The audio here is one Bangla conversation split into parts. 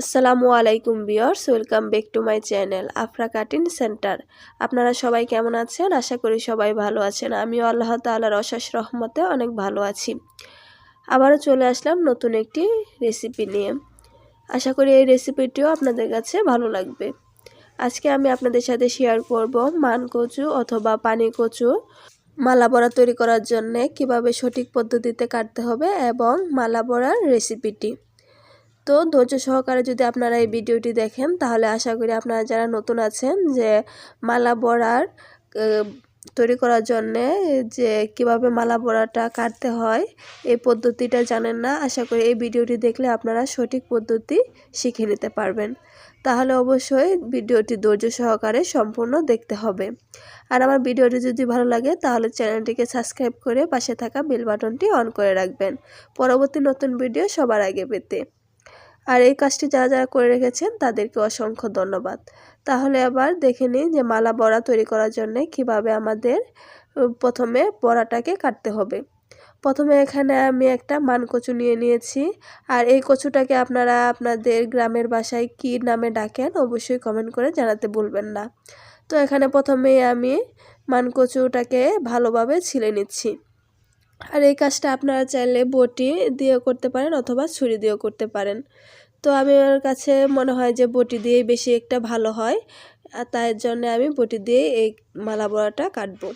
আসসালামু আলাইকুম বিয়ার্স welcome back to my channel Afra cutting centre. আপনারা সবাই কেমন আছেন? আশা করি সবাই ভালো আছেন। আমিও আল্লাহ তাআলার অশেষ রহমতে অনেক ভালো আছি। আবারও চলে আসলাম নতুন একটি রেসিপি নিয়ে। আশা করি এই রেসিপিটিও আপনাদের কাছে ভালো লাগবে। আজকে আমি আপনাদের সাথে শেয়ার করব মান কচু অথবা পানি কচু। মালা বড়া তৈরি করার জন্য কীভাবে সঠিক পদ্ধতিতে কাটতে হবে এবং মালা বড়ার রেসিপিটি তো ধৈর্য সহকারে যদি আপনারা এই ভিডিওটি দেখেন, তাহলে আশা করি আপনারা যারা নতুন আছেন যে মালা বড়ার তৈরি করার জন্যে যে কীভাবে মালা বড়াটা কাটতে হয়, এই পদ্ধতিটা জানেন না, আশা করি এই ভিডিওটি দেখলে আপনারা সঠিক পদ্ধতি শিখে নিতে পারবেন। তাহলে অবশ্যই ভিডিওটি ধৈর্য সহকারে সম্পূর্ণ দেখতে হবে। আর আমার ভিডিওটি যদি ভালো লাগে, তাহলে চ্যানেলটিকে সাবস্ক্রাইব করে পাশে থাকা বেল বাটনটি অন করে রাখবেন। পরবর্তী নতুন ভিডিও সবার আগে পেতে। আর এই কাজটি যারা যারা করে রেখেছেন, তাদেরকে অসংখ্য ধন্যবাদ। তাহলে আবার দেখে নিই যে মালা বড়া তৈরি করার জন্য কীভাবে আমাদের প্রথমে বড়াটাকে কাটতে হবে। প্রথমে এখানে আমি একটা মান কচু নিয়ে নিয়েছি। আর এই কচুটাকে আপনারা আপনাদের গ্রামের বাসায় কি নামে ডাকেন অবশ্যই কমেন্ট করে জানাতে ভুলবেন না। তো এখানে প্রথমেই আমি মান কচুটাকে ভালোভাবে ছিলে নিচ্ছি। আর এই কাজটা আপনারা চাইলে বটি দিয়ে করতে পারেন অথবা ছুরি দিয়েও করতে পারেন। তো আমি আমার কাছে মনে হয় যে বটি দিয়ে বেশি একটা ভালো হয়। আর তার জন্য আমি বটি দিয়ে এই মালা বড়াটা কাটবো।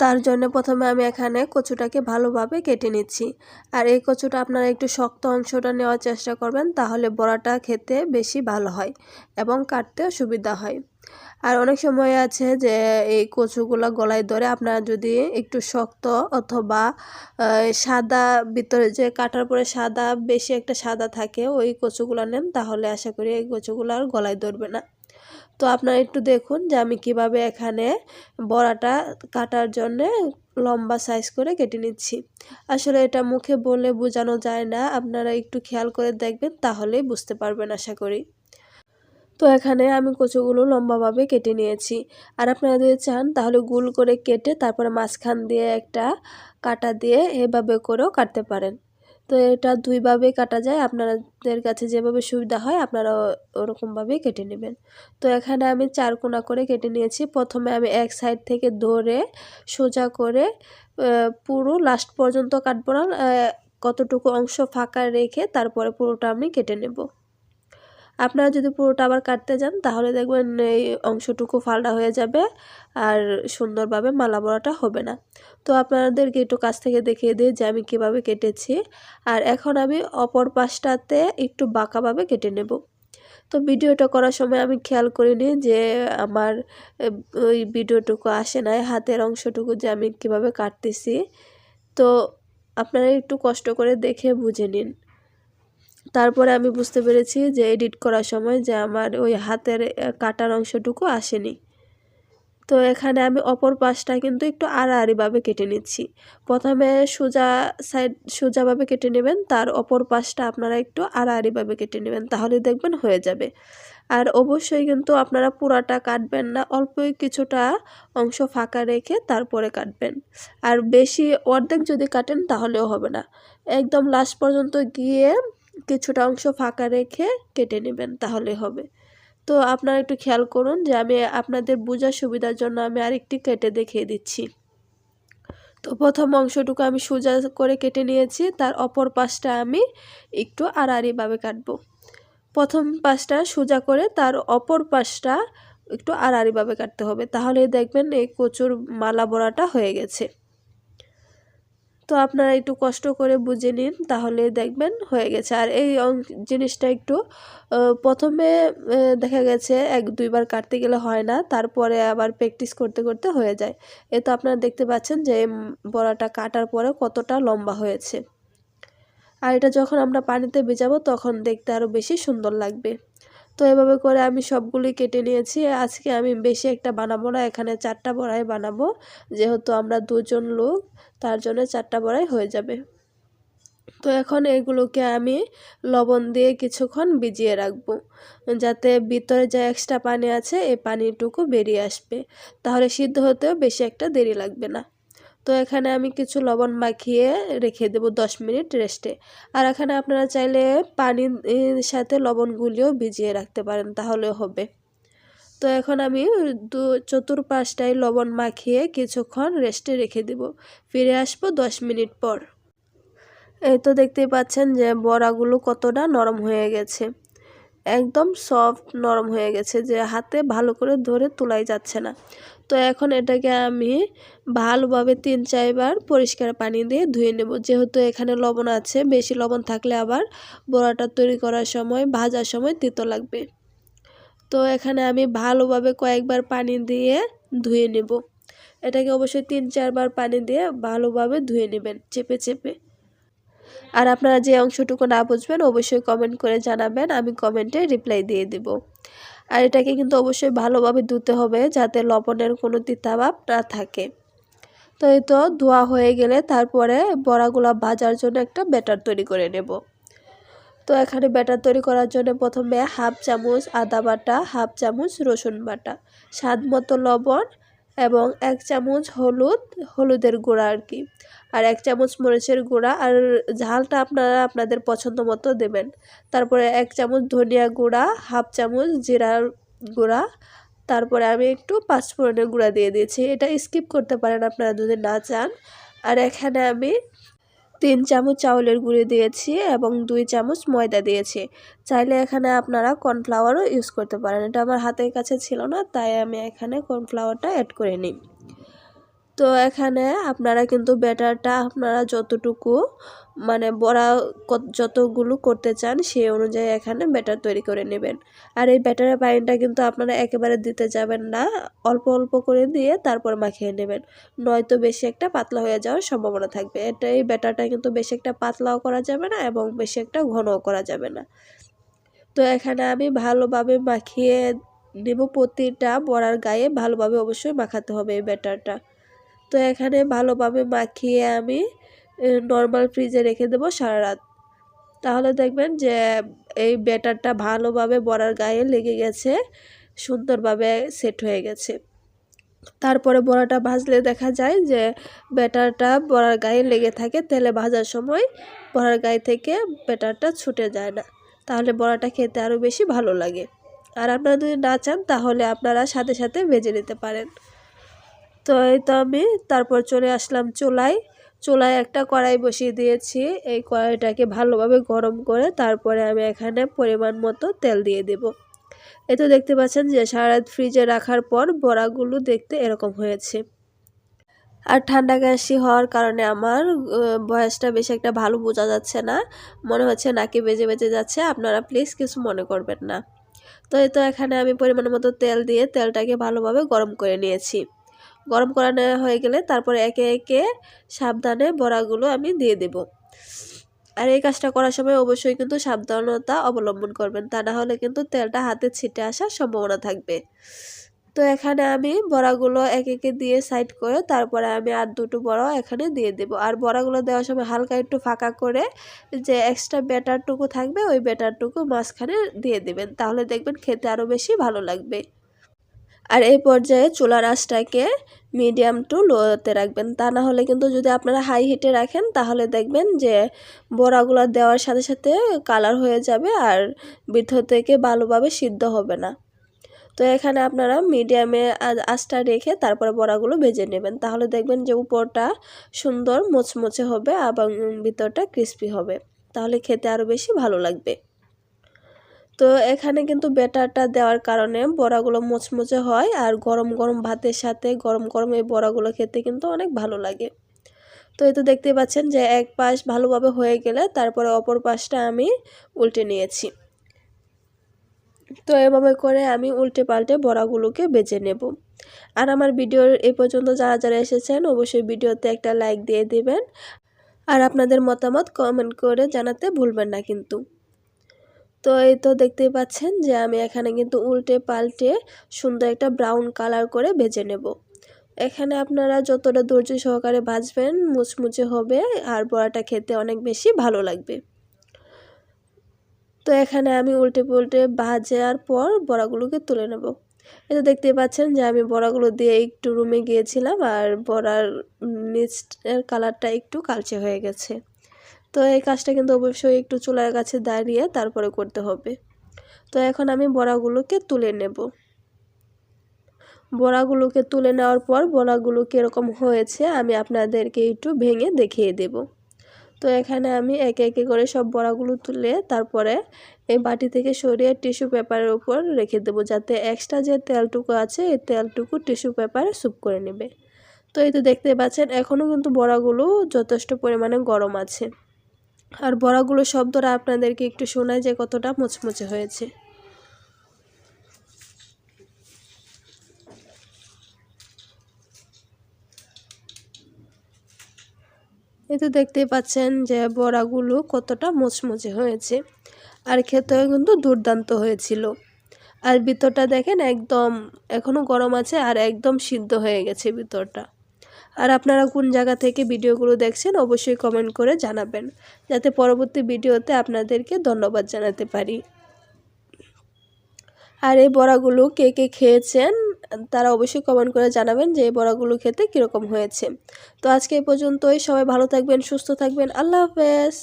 তার জন্য প্রথমে আমি এখানে কচুটাকে ভালোভাবে কেটে নিচ্ছি। আর এই কচুটা আপনারা একটু শক্ত অংশটা নেওয়ার চেষ্টা করবেন, তাহলে বড়াটা খেতে বেশি ভালো হয় এবং কাটতেও সুবিধা হয়। আর অনেক সময় আছে যে, এই কচুগুলো গলায় ধরে আপনারা যদি একটু শক্ত অথবা সাদা ভিতরে যে কাটার পরে সাদা, বেশি একটা সাদা থাকে, ওই কচুগুলো নেন, তাহলে আশা করি এই কচুগুলো আর গলায় ধরবে না। তো আপনারা একটু দেখুন যে আমি কীভাবে এখানে বড়াটা কাটার জন্যে লম্বা সাইজ করে কেটে নিচ্ছি। আসলে এটা মুখে বলে বোঝানো যায় না, আপনারা একটু খেয়াল করে দেখবেন, তাহলেই বুঝতে পারবেন, আশা করি। তো এখানে আমি কচুগুলো লম্বাভাবে কেটে নিয়েছি। আর আপনারা যদি চান, তাহলে গুল করে কেটে তারপরে মাঝখান দিয়ে একটা কাটা দিয়ে এভাবে করেও কাটতে পারেন। তো এটা দুইভাবে কাটা যায়। আপনাদের কাছে যেভাবে সুবিধা হয় আপনারা ওরকমভাবেই কেটে নেবেন। তো এখানে আমি চার কোনা করে কেটে নিয়েছি। প্রথমে আমি এক সাইড থেকে ধরে সোজা করে পুরো লাস্ট পর্যন্ত কাটবো না কতটুকু অংশ ফাঁকা রেখে তারপরে পুরোটা আমি কেটে নেব। আপনারা যদি পুরোটা আবার কাটতে যান, তাহলে দেখবেন এই অংশটুকু ফালডা হয়ে যাবে আর সুন্দরভাবে মালা বড়াটা হবে না। তো আপনাদেরকে একটু কাছ থেকে দেখিয়ে দিই যে আমি কীভাবে কেটেছি। আর এখন আমি অপর পাশটাতে একটু বাঁকাভাবে কেটে নেব। তো ভিডিওটা করার সময় আমি খেয়াল করিনি যে আমার ওই ভিডিওটুকু আসে নাই, হাতের অংশটুকু যে আমি কীভাবে কাটতেছি। তো আপনারা একটু কষ্ট করে দেখে বুঝে নিন। তারপরে আমি বুঝতে পেরেছি যে এডিট করার সময় যে আমার ওই হাতের কাটার অংশটুকু আসেনি। তো এখানে আমি অপর পাশটা কিন্তু একটু আড়াআড়িভাবে কেটে নিচ্ছি। প্রথমে সোজা সাইড, সোজাভাবে কেটে নেবেন, তার অপর পাশটা আপনারা একটু আড়াআড়িভাবে কেটে নেবেন, তাহলে দেখবেন হয়ে যাবে। আর অবশ্যই কিন্তু আপনারা পুরাটা কাটবেন না, অল্পই কিছুটা অংশ ফাঁকা রেখে তারপরে কাটবেন। আর বেশি অর্ধেক যদি কাটেন তাহলেও হবে না। একদম লাস্ট পর্যন্ত গিয়ে কিছুটা অংশ ফাঁকা রেখে কেটে নেবেন, তাহলে হবে। তো আপনারা একটু খেয়াল করুন যে আমি আপনাদের বোঝার সুবিধার জন্য আমি আরেকটি কেটে দেখিয়ে দিচ্ছি। তো প্রথম অংশটুকু আমি সোজা করে কেটে নিয়েছি, তার অপর পাশটা আমি একটু আড়াআড়িভাবে কাটবো। প্রথম পাশটা সোজা করে তার অপর পাশটা একটু আড়াআড়িভাবে কাটতে হবে তাহলে দেখবেন এই কচুর মালা বড়াটা হয়ে গেছে। তো আপনারা একটু কষ্ট করে বুঝে নিন, তাহলে দেখবেন হয়ে গেছে। আর এই জিনিসটা একটু প্রথমে দেখা গেছে এক, দুইবার কাটতে গেলে হয় না, তারপরে আবার প্র্যাকটিস করতে করতে হয়ে যায়। এ তো আপনারা দেখতে পাচ্ছেন যে বড়াটা কাটার পরে কতটা লম্বা হয়েছে। আর এটা যখন আমরা পানিতে ভেজাবো, তখন দেখতে আরও বেশি সুন্দর লাগবে। তো এভাবে করে আমি সবগুলি কেটে নিয়েছি। আজকে আমি বেশি একটা বানাবো না, এখানে চারটা বড়াই বানাবো। যেহেতু আমরা দুজন লোক, তার জন্য চারটা বড়াই হয়ে যাবে। তো এখন এগুলোকে আমি লবণ দিয়ে কিছুক্ষণ ভিজিয়ে রাখব, যাতে ভিতরে যে এক্সট্রা পানি আছে, এই পানিটুকু বেরিয়ে আসবে। তাহলে সিদ্ধ হতেও বেশি একটা দেরি লাগবে না। তো এখানে আমি কিছু লবণ মাখিয়ে রেখে দেব দশ মিনিট রেস্টে। আর এখানে আপনারা চাইলে পানির সাথে লবণগুলিও ভিজিয়ে রাখতে পারেন, তাহলেও হবে। তো এখন আমি দু, চতুর্পাশটায় লবণ মাখিয়ে কিছুক্ষণ রেস্টে রেখে দেব। ফিরে আসব দশ মিনিট পর। এই তো দেখতেই পাচ্ছেন যে বড়াগুলো কতটা নরম হয়ে গেছে। একদম সফট নরম হয়ে গেছে যে হাতে ভালো করে ধরে তোলাই যাচ্ছে না। তো এখন এটাকে আমি ভালোভাবে তিন চারবার পরিষ্কার পানি দিয়ে ধুয়ে নেব। যেহেতু এখানে লবণ আছে, বেশি লবণ থাকলে আবার বড়াটা তৈরি করার সময়, ভাজার সময় তিতো লাগবে। তো এখানে আমি ভালোভাবে কয়েকবার পানি দিয়ে ধুয়ে নেব। এটাকে অবশ্যই তিন চারবার পানি দিয়ে ভালোভাবে ধুয়ে নেবেন, চেপে চেপে। আর আপনারা যে অংশটুকু না বুঝবেন অবশ্যই কমেন্ট করে জানাবেন, আমি কমেন্টে রিপ্লাই দিয়ে দেব। আর এটাকে কিন্তু অবশ্যই ভালোভাবে ধুতে হবে যাতে লবণের কোনো তিতাভাব না থাকে। তো এই তো ধোয়া হয়ে গেলে তারপরে বড়াগুলো ভাজার জন্য একটা ব্যাটার তৈরি করে নেব। তো এখানে ব্যাটার তৈরি করার জন্য প্রথমে হাফ চামচ আদা বাটা, হাফ চামচ রসুন বাটা। স্বাদ মতো লবণ এবং এক চামচ হলুদ, হলুদের গুঁড়া আর কি। আর এক চামচ মরিচের গুঁড়া আর ঝালটা আপনারা আপনাদের পছন্দ মতো দেবেন। তারপরে এক চামচ ধনিয়া গুঁড়া, হাফ চামচ জিরার গুঁড়া, তারপরে আমি একটু পাঁচফোড়নের গুঁড়া দিয়ে দিয়েছি। এটা স্কিপ করতে পারেন আপনারা যদি না চান। আর এখানে আমি তিন চামচ চাউলের গুঁড়ি দিয়েছি এবং দুই চামচ ময়দা দিয়েছি। চাইলে এখানে আপনারা কর্নফ্লাওয়ারও ইউজ করতে পারেন। এটা আমার হাতের কাছে ছিল না, তাই আমি এখানে কর্নফ্লাওয়ারটা অ্যাড করে নিই। তো এখানে আপনারা কিন্তু ব্যাটারটা আপনারা যতটুকু মানে বড়া যতগুলো করতে চান সেই অনুযায়ী এখানে ব্যাটার তৈরি করে নেবেন। আর এই ব্যাটারের পানিটা কিন্তু আপনারা একেবারে দিতে যাবেন না, অল্প অল্প করে দিয়ে তারপর মাখিয়ে নেবেন। নয়তো বেশি একটা পাতলা হয়ে যাওয়ার সম্ভাবনা থাকবে। এটা এই ব্যাটারটা কিন্তু বেশি একটা পাতলাও করা যাবে না এবং বেশি একটা ঘনও করা যাবে না। তো এখানে আমি ভালোভাবে মাখিয়ে নেব প্রতিটা বড়ার গায়ে, ভালোভাবে অবশ্যই মাখাতে হবে এই ব্যাটারটা। তো এখানে ভালোভাবে মাখিয়ে আমি নর্মাল ফ্রিজে রেখে দেবো সারা রাত তাহলে দেখবেন যে, এই ব্যাটারটা ভালোভাবে বড়ার গায়ে লেগে গেছে, সুন্দরভাবে সেট হয়ে গেছে। তারপরে বড়াটা ভাজলে দেখা যায় যে ব্যাটারটা বড়ার গায়ে লেগে থাকে, তেলে ভাজার সময় বড়ার গায়ে থেকে ব্যাটারটা ছুটে যায় না। তাহলে বড়াটা খেতে আরও বেশি ভালো লাগে। আর আপনারা যদি না চান, তাহলে আপনারা সাথে সাথে ভেজে নিতে পারেন। তো এই তো আমি তারপর চলে আসলাম চুলায়। চুলায় একটা কড়াই বসিয়ে দিয়েছি। এই কড়াইটাকে ভালোভাবে গরম করে তারপরে আমি এখানে পরিমাণ মতো তেল দিয়ে দেব। এ তো দেখতে পাচ্ছেন যে সারা ফ্রিজে রাখার পর বড়াগুলো দেখতে এরকম হয়েছে। আর ঠান্ডা কাশি হওয়ার কারণে আমার বয়সটা বেশি একটা ভালো বোঝা যাচ্ছে না। মনে হচ্ছে নাকি বেজে বেজে যাচ্ছে। আপনারা প্লিজ কিছু মনে করবেন না। তো এই তো এখানে আমি পরিমাণ মতো তেল দিয়ে তেলটাকে ভালোভাবে গরম করে নিয়েছি। গরম করা নেওয়া হয়ে গেলে তারপরে একে একে সাবধানে বড়াগুলো আমি দিয়ে দেব। আর এই কাজটা করার সময় অবশ্যই কিন্তু সাবধানতা অবলম্বন করবেন, তা না হলে কিন্তু তেলটা হাতে ছিটে আসার সম্ভাবনা থাকবে। তো এখানে আমি বড়াগুলো এক একে দিয়ে সাইড করে তারপরে আমি আর দুটো বড়া এখানে দিয়ে দেব। আর বড়াগুলো দেওয়ার সময় হালকা একটু ফাঁকা করে যে এক্সট্রা ব্যাটারটুকু থাকবে, ওই ব্যাটারটুকু মাঝখানে দিয়ে দেবেন, তাহলে দেখবেন খেতে আরও বেশি ভালো লাগবে। আর এই পর্যায়ে চুলার আঁচটাকে মিডিয়াম টু লোতে রাখবেন। তা না হলে কিন্তু যদি আপনারা হাই হিটে রাখেন, তাহলে দেখবেন যে বড়াগুলো দেওয়ার সাথে সাথে কালার হয়ে যাবে আর ভিতর থেকে ভালোভাবে সিদ্ধ হবে না। তো এখানে আপনারা মিডিয়ামে আঁচটা রেখে তারপরে বড়াগুলো ভেজে নেবেন। তাহলে দেখবেন যে উপরটা সুন্দর মোচমোচে হবে এবং ভিতরটা ক্রিস্পি হবে। তাহলে খেতে আরও বেশি ভালো লাগবে। তো এখানে কিন্তু ব্যাটারটা দেওয়ার কারণে বড়াগুলো মুচমুচে হয় আর গরম গরম ভাতের সাথে গরম গরম এই বড়াগুলো খেতে কিন্তু অনেক ভালো লাগে। তো এই তো দেখতে পাচ্ছেন যে এক পাশ ভালোভাবে হয়ে গেলে তারপরে অপর পাশটা আমি উল্টে নিয়েছি। তো এভাবে করে আমি উল্টে পাল্টে বড়াগুলোকে বেজে নেব। আর আমার ভিডিওর এ পর্যন্ত যারা যারা এসেছেন অবশ্যই ভিডিওতে একটা লাইক দিয়ে দেবেন। আর আপনাদের মতামত কমেন্ট করে জানাতে ভুলবেন না কিন্তু। তো এই তো দেখতেই পাচ্ছেন যে আমি এখানে কিন্তু উল্টে পাল্টে সুন্দর একটা ব্রাউন কালার করে ভেজে নেব। এখানে আপনারা যতটা ধৈর্য সহকারে ভাজবেন, মুচমুচে হবে আর বড়াটা খেতে অনেক বেশি ভালো লাগবে। তো এখানে আমি উল্টে পুল্টে ভাজার পর বড়াগুলোকে তুলে নেব। এই তো দেখতেই পাচ্ছেন যে আমি বড়াগুলো দিয়ে একটু রুমে গিয়েছিলাম আর বড়ার নিচের কালারটা একটু কালচে হয়ে গেছে। তো এই কাজটা কিন্তু অবশ্যই একটু চুলার কাছে দাঁড়িয়ে তারপরে করতে হবে। তো এখন আমি বড়াগুলোকে তুলে নেব। বড়াগুলোকে তুলে নেওয়ার পর বড়াগুলো কীরকম হয়েছে আমি আপনাদেরকে একটু ভেঙে দেখিয়ে দেব। তো এখানে আমি একে একে করে সব বড়াগুলো তুলে তারপরে এই বাটি থেকে সরিয়ে টিস্যু পেপারের উপর রেখে দেবো যাতে এক্সট্রা যে তেলটুকু আছে এই তেলটুকু টিস্যু পেপারে স্যুপ করে নেবে। তো এই তো দেখতে পাচ্ছেন এখনও কিন্তু বড়াগুলো যথেষ্ট পরিমাণে গরম আছে। আর বড়াগুলো শব্দটা আপনাদেরকে একটু শোনায় যে কতটা মুচমুচে হয়েছে। এই তো দেখতেই পাচ্ছেন যে বড়াগুলো কতটা মুচমুচে হয়েছে। আর খেতেও কিন্তু দুর্দান্ত হয়েছিল। আর ভিতরটা দেখেন একদম এখনও গরম আছে আর একদম সিদ্ধ হয়ে গেছে ভিতরটা। আর আপনারা কোন জায়গা থেকে ভিডিওগুলো দেখছেন অবশ্যই কমেন্ট করে জানাবেন, যাতে পরবর্তী ভিডিওতে আপনাদেরকে ধন্যবাদ জানাতে পারি। আর এই বড়াগুলো কে কে খেয়েছেন, তারা অবশ্যই কমেন্ট করে জানাবেন যে এই বড়াগুলো খেতে কীরকম হয়েছে। তো আজকে এই পর্যন্তই, সবাই ভালো থাকবেন, সুস্থ থাকবেন, আল্লাহ হাফেজ।